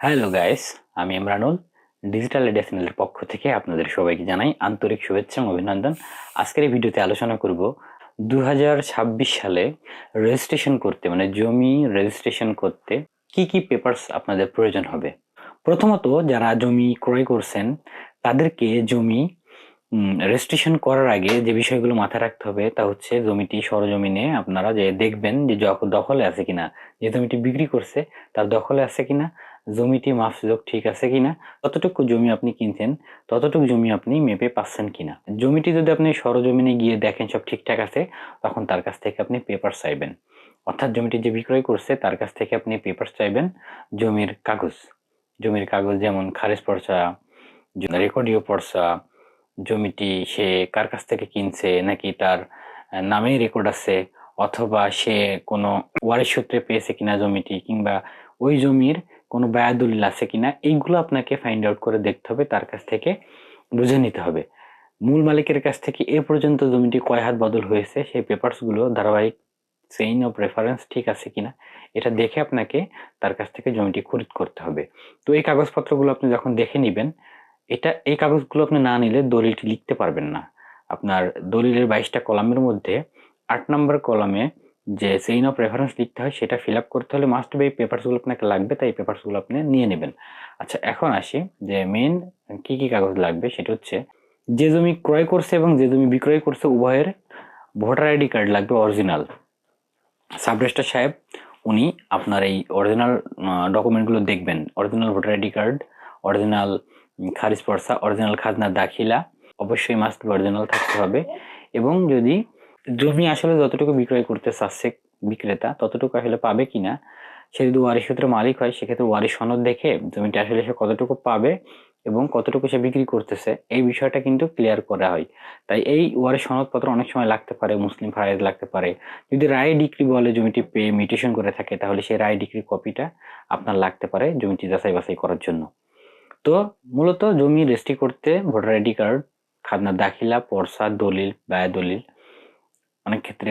Hello guys আমি Imranul digital এডিশনালের পক্ষ থেকে আপনাদের সবাইকে জানাই আন্তরিক শুভেচ্ছা এবং অভিনন্দন। আজকের এই ভিডিওতে আলোচনা করব দু হাজার ছাব্বিশ সালে রেজিস্ট্রেশন করতে মানে জমি রেজিস্ট্রেশন করতে কি কি পেপারস আপনাদের প্রয়োজন হবে। প্রথমত, যারা জমি ক্রয় করছেন, তাদেরকে জমি রেজিস্ট্রেশন করার আগে যে বিষয়গুলো মাথায় রাখতে হবে তা হচ্ছে জমিটি সরজমিনে আপনারা যে দেখবেন যে, দখলে আছে কিনা, যে জমিটি বিক্রি করছে তার দখলে আছে কিনা জমিটি মাপযোগ ঠিক আছে কিনা, ততটুকু জমি আপনি কিনছেন, ততটুকু জমি আপনি মেপে পাচ্ছেন কিনা। জমিটি যদি আপনি সরজমিনে গিয়ে দেখেন সব ঠিকঠাক আছে, তখন তার কাছ থেকে আপনি পেপার চাইবেন। অর্থাৎ জমিটি যে বিক্রয় করছে, তার কাছ থেকে আপনি পেপার চাইবেন জমির কাগজ। জমির কাগজ যেমন খারেজ পর্চা রেকর্ডিও পর্চা, জমিটি সে কার কাছ থেকে কিনছে, নাকি তার নামেই রেকর্ড আছে, অথবা সে কোনো ওয়ারের সূত্রে পেয়েছে কিনা জমিটি, কিংবা ওই জমির কোনো বায়াদুল্লাহ আছে কিনা, এইগুলো আপনাকে ফাইন্ড আউট করে দেখতে হবে, তার কাছ থেকে বুঝে নিতে হবে। মূল মালিকের কাছ থেকে এ পর্যন্ত জমিটি কয় হাত বদল হয়েছে, সেই পেপারসগুলো ধারাবাহিক চেইন অফ রেফারেন্স ঠিক আছে কিনা, এটা দেখে আপনাকে তার কাছ থেকে জমিটি খরিদ করতে হবে। তো এই কাগজপত্রগুলো আপনি যখন দেখে নেবেন, এটা, এই কাগজগুলো আপনি না নিলে দলিলটি লিখতে পারবেন না। আপনার দলিলের বাইশটা কলামের মধ্যে আট নম্বর কলামে যে সেইন অফ রেফারেন্স লিখতে হয়, সেটা ফিল আপ করতে হলে মাস্ট বি পেপারসগুলো আপনাকে লাগবে, তাই পেপারসগুলো আপনি নিয়ে নেবেন। আচ্ছা এখন আসি যে মেন কি কি কাগজ লাগবে, সেটা হচ্ছে যে জমি ক্রয় করছে এবং যে জমি বিক্রয় করছে, উভয়ের ভোটার আইডি কার্ড লাগবে অরিজিনাল সাবরেস্টার সাহেব, উনি আপনার এই অরিজিনাল ডকুমেন্টগুলো দেখবেন। Original voter ID card original খারিজ পর্সা অরিজিনাল খাজনা দাখিলা, অবশ্যই মাস্ট অরিজিনাল থাকতে হবে। এবং যদি জমি আসলে যতটুকু বিক্রয় করতে চাচ্ছে বিক্রেতা, ততটুকু আসলে পাবে কিনা, সে যদি ওয়ারিশ সূত্রে মালিক হয়, সেক্ষেত্রে ওয়ারিশ সনদ দেখে জমিটা আসলে সে কতটুকু পাবে এবং কতটুকু সে বিক্রি করতেছে, এই বিষয়টা কিন্তু ক্লিয়ার করা হয়। তাই এই ওয়ারিশ সনদপত্র অনেক সময় লাগতে পারে, মুসলিম ফারাইজ লাগতে পারে। যদি রায় ডিগ্রি বলে জমিটি পেয়ে মিউটেশন করে থাকে, তাহলে সেই রায় ডিগ্রি কপিটা আপনার লাগতে পারে জমিটি যাচাই বাছাই করার জন্য। তো মূলত জমি রেজিস্ট্রি করতে ভোটার আইডি কার্ড খাজনা দাখিলা, পর্সা, দলিল, ব্যয় দলিল অনেক ক্ষেত্রে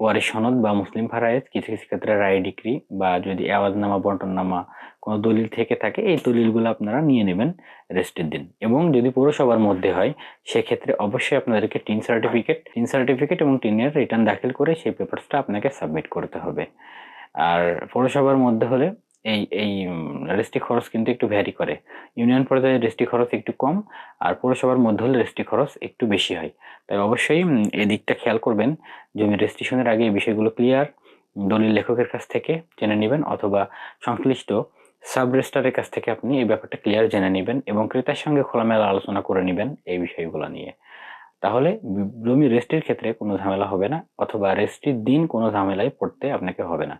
ওয়ারিশ সনদ বা মুসলিম ফারায়েজ কিছু কিছু ক্ষেত্রে রায় ডিক্রি বা যদি আওয়াজনামা বন্টননামা কোনো দলিল থেকে থাকে এই দলিলগুলো আপনারা নিয়ে নেবেন রেস্টের দিন। এবং যদি পৌরসভার মধ্যে হয় সেক্ষেত্রে অবশ্যই আপনাদেরকে টিন সার্টিফিকেট টিন সার্টিফিকেট এবং টিনের রিটার্ন দাখিল করে সেই পেপারসটা আপনাকে সাবমিট করতে হবে। আর পৌরসভার মধ্যে হলে এই এই রেজিস্ট্রি খরচ কিন্তু একটু ভ্যারি করে। ইউনিয়ন পর্যায়ে রেজিস্ট্রি খরচ একটু কম আর পৌরসভার মধ্যে হলে রেজিস্ট্রি খরচ একটু বেশি হয়। তাই অবশ্যই এই দিকটা খেয়াল করবেন জমি রেজিস্ট্রেশনের আগে এই বিষয়গুলো ক্লিয়ার দলিল লেখকের কাছ থেকে জেনে নেবেন অথবা সংশ্লিষ্ট সাব রেজিস্ট্রারের কাছ থেকে আপনি এই ব্যাপারটা ক্লিয়ার জেনে নেবেন এবং ক্রেতার সঙ্গে খোলামেলা আলোচনা করে নেবেন এই বিষয়গুলো নিয়ে। তাহলে জমি রেজিস্ট্রির ক্ষেত্রে কোনো ঝামেলা হবে না অথবা রেজিস্ট্রির দিন কোনো ঝামেলায় পড়তে আপনাকে হবে না।